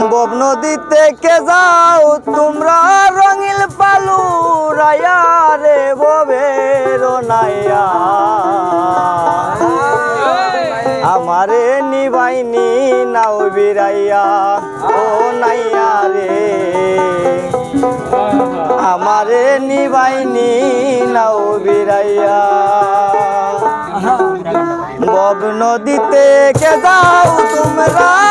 Bob নদীতে কে যাও? তোমরা রঙিল পালু, রায়া রে ববের নাইয়া আমারে নিবাইনি, নাও বিরাইয়া। ও নাইয়া রে। আমারে নিবাইনি, নাও বিরাইয়া। বব নদীতে কে যাও? তোমরা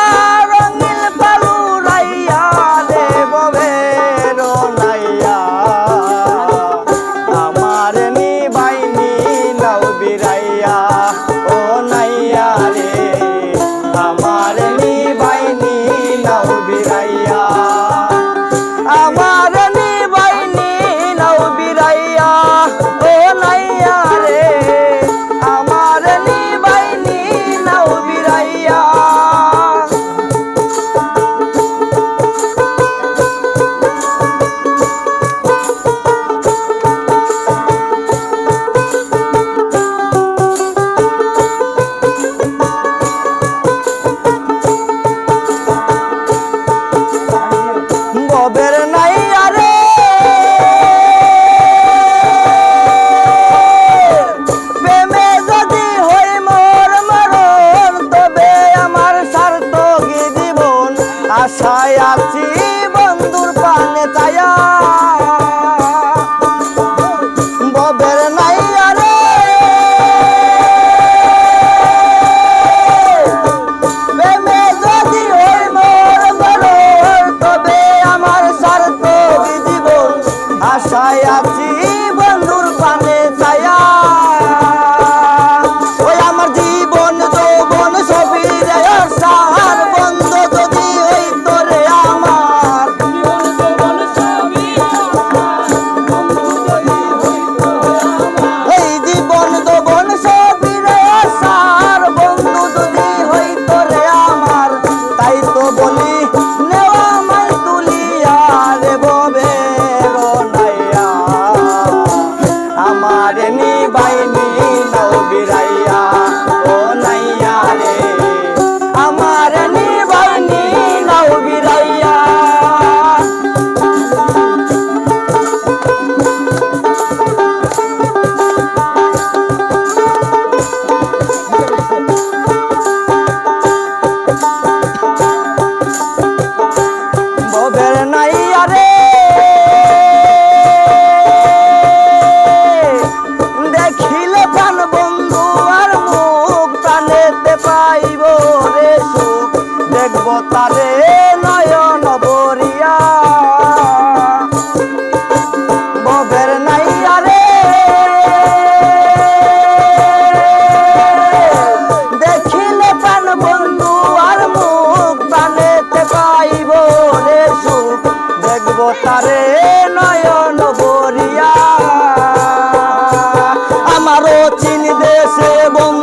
প্রাচীন দেশে বন্ধু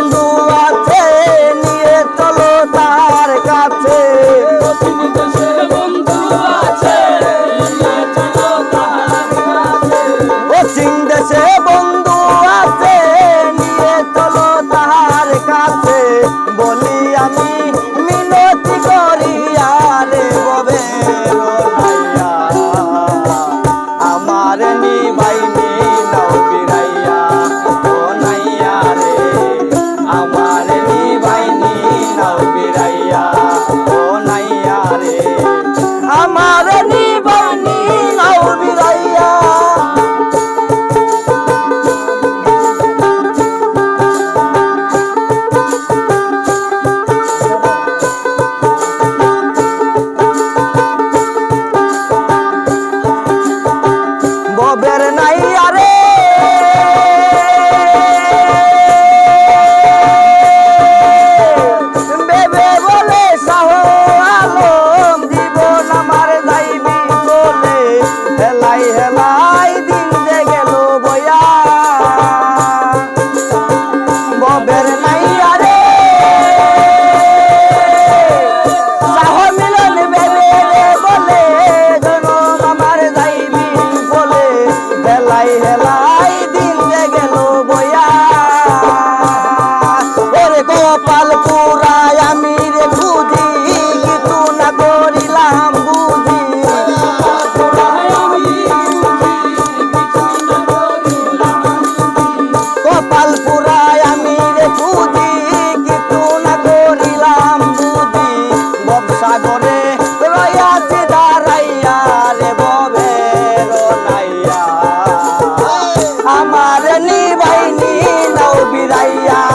আমার নিবাইনি নাও বিদাইয়া